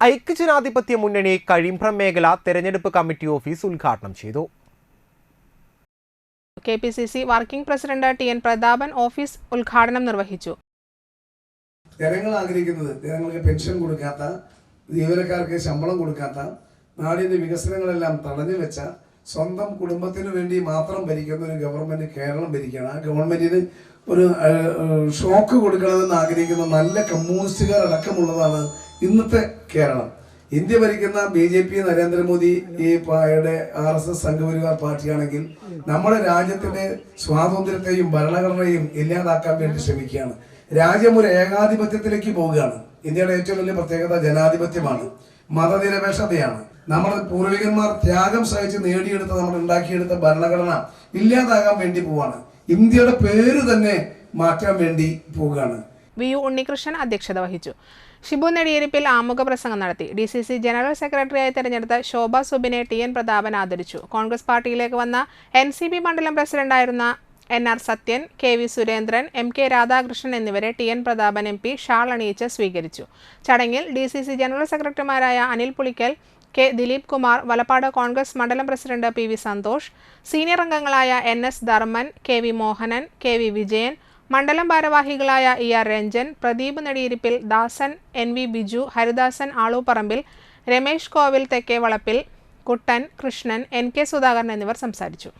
ഐക്യജനാധിപത്യ മുന്നണി കഴിമ്പ്രം മേഖല തെരഞ്ഞെടുപ്പ് കമ്മിറ്റി ഓഫീസ് ഉദ്ഘാടനം ചെയ്തു. K P C C working president T N Prathapan office ഉദ്ഘാടനം നിർവഹിച്ചു. ജനങ്ങൾ ആഗ്രഹിക്കുന്നത് ജനങ്ങൾക്ക് പെൻഷൻ കൊടുക്കാത്ത ജീവനക്കാർക്ക് ശമ്പളം കൊടുക്കാത്ത നാടിന്റെ വികസനങ്ങളെല്ലാം തടഞ്ഞു വെച്ച സ്വന്തം കുടുംബത്തിന് വേണ്ടി മാത്രം ഭരിക്കുന്ന ഒരു ഗവൺമെന്റ് കേരളം ഭരിക്കണം. ആ ഗവൺമെന്റിന് ഒരു ഷോക്ക് കൊടുക്കണമെന്ന് ആഗ്രഹിക്കുന്ന നല്ല കമ്മ്യൂണിസ്റ്റുകാർ അടക്കമുള്ളതാണ് ഇന്നത്തെ കേരളം. ഇന്ത്യ ഭരിക്കുന്ന ബി ജെ പി നരേന്ദ്രമോദി ഈ പായുടെ ആർ എസ് എസ് സംഘപരിവാർ പാർട്ടിയാണെങ്കിൽ നമ്മുടെ രാജ്യത്തിന്റെ സ്വാതന്ത്ര്യത്തെയും ഭരണഘടനയും ഇല്ലാതാക്കാൻ വേണ്ടി ശ്രമിക്കുകയാണ്. രാജ്യം ഒരു ഏകാധിപത്യത്തിലേക്ക് പോവുകയാണ്. ഇന്ത്യയുടെ ഏറ്റവും വലിയ പ്രത്യേകത ജനാധിപത്യമാണ്. മതനിരപേക്ഷതയാണ്. നമ്മുടെ പൂർവികന്മാർ ത്യാഗം സഹിച്ച് നേടിയെടുത്ത നമ്മൾ ഉണ്ടാക്കിയെടുത്ത ഭരണഘടന ഇല്ലാതാകാൻ വേണ്ടി പോവാണ് ഇന്ത്യയുടെ പേര് തന്നെ മാറ്റാൻ വേണ്ടി പോവുകയാണ്. വി യു ഉണ്ണികൃഷ്ണൻ അധ്യക്ഷത വഹിച്ചു. ഷിബു നെടിയേരിപ്പിൽ ആമുഖ പ്രസംഗം നടത്തി. ഡി സി സി ജനറൽ സെക്രട്ടറിയായി തെരഞ്ഞെടുത്ത ശോഭ സുബിനെ ടി എൻ പ്രതാപൻ ആദരിച്ചു. കോൺഗ്രസ് പാർട്ടിയിലേക്ക് വന്ന എൻ സി പി മണ്ഡലം പ്രസിഡന്റായിരുന്ന N R Sathyan K V Surendran M K Radhakrishnan എന്നിവരെ T N Prathapan M P shawl അണിയിച്ച് സ്വീകരിച്ചു. ചടങ്ങിൽ ഡി സി സി ജനറൽ സെക്രട്ടറിമാരായ അനിൽ പുളിക്കൽ കെ ദിലീപ് കുമാർ വലപ്പാട് കോൺഗ്രസ് മണ്ഡലം president P V Santhosh senior അംഗങ്ങളായ N S Dharman K V Mohanan K V Vijayan മണ്ഡലം ഭാരവാഹികളായ E R Ranjan Pradeep Nediyirippil Dasan N V Biju Haridasan Aluparambil Ramesh Kovil Thekke Valappil Kuttan Krishnan N K Sudhakaran എന്നിവർ സംസാരിച്ചു.